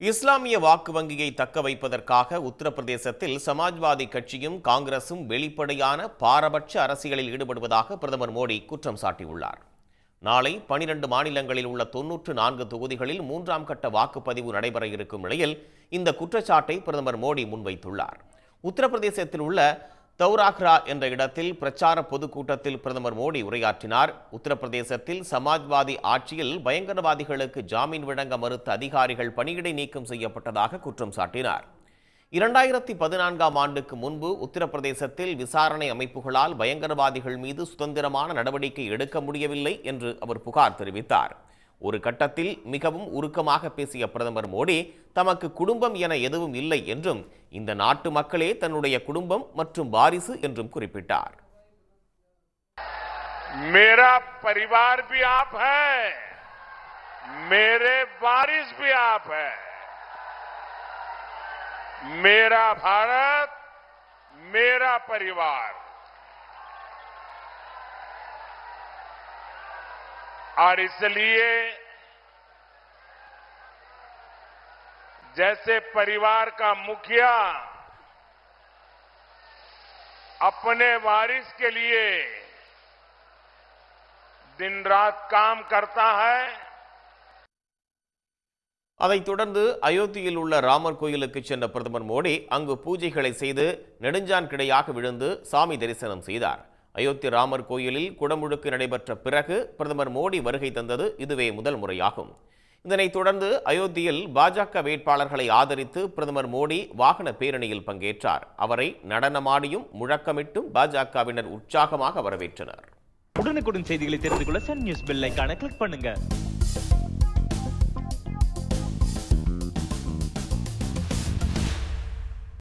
இஸ்லாமிய வாக்கு வங்கியை தக்க வைப்பதற்காக உத்தரப்பிரதேசத்தில் சமாஜ்வாதி கட்சியும் காங்கிரசும் வெளிப்படையான பாரபட்ச அரசியலில் ஈடுபடுவதாக பிரதமர் மோடி குற்றம் சாட்டியுள்ளார். நாளை பனிரண்டு மாநிலங்களில் உள்ள தொன்னூற்று நான்கு தொகுதிகளில் மூன்றாம் கட்ட வாக்குப்பதிவு நடைபெற இருக்கும் நிலையில் இந்த குற்றச்சாட்டை பிரதமர் மோடி முன்வைத்துள்ளார். உத்தரப்பிரதேசத்தில் உள்ள தௌராக்ரா என்ற இடத்தில் பிரச்சார பொதுக்கூட்டத்தில் பிரதமர் மோடி உரையாற்றினார். உத்தரப்பிரதேசத்தில் சமாஜ்வாதி ஆட்சியில் பயங்கரவாதிகளுக்கு ஜாமீன் வழங்க மறுத்த அதிகாரிகள் பணியிடை நீக்கம் செய்யப்பட்டதாக குற்றம் சாட்டினார். இரண்டாயிரத்தி பதினான்காம் ஆண்டுக்கு முன்பு உத்தரப்பிரதேசத்தில் விசாரணை அமைப்புகளால் பயங்கரவாதிகள் மீது சுதந்திரமான நடவடிக்கை எடுக்க முடியவில்லை என்று அவர் புகார் தெரிவித்தார். ஒரு கட்டத்தில் மிகவும் உருக்கமாக பேசிய பிரதமர் மோடி தமக்கு குடும்பம் என எதுவும் இல்லை என்றும் இந்த நாட்டு மக்களே தன்னுடைய குடும்பம் மற்றும் வாரிசு என்றும் குறிப்பிட்டார் मेरा परिवार भी आप है मेरे वारिस भी आप है मेरा भारत मेरा परिवार और इसलिए जैसे परिवार का मुखिया अपने वारिस के लिए दिन रात काम करता है அதைத் தொடர்ந்து அயோத்தியில் உள்ள ராமர் கோயிலுக்கு சென்ற பிரதமர் மோடி அங்கு பூஜைகளை செய்து நெடுஞ்சான் கிடையாக விழுந்து சாமி தரிசனம் செய்தார் அயோத்தி ராமர் கோயிலில் குடமுழுக்கு நடைபெற்ற பிறகு பிரதமர் மோடி வருகை தந்தது இதுவே முதல் முறையாகும். இதனைத் தொடர்ந்து அயோத்தியில் பாஜக வேட்பாளர்களை ஆதரித்து பிரதமர் மோடி வாகன பேரணியில் பங்கேற்றார். அவரை நடனமாடியும் முழக்கமிட்டும் பாஜகவினர் உற்சாகமாக வரவேற்றனர். உடனுக்குடன் செய்திகளை தெரிந்து கொள்ள சன் நியூஸ் பெல் கிளிக் பண்ணுங்க.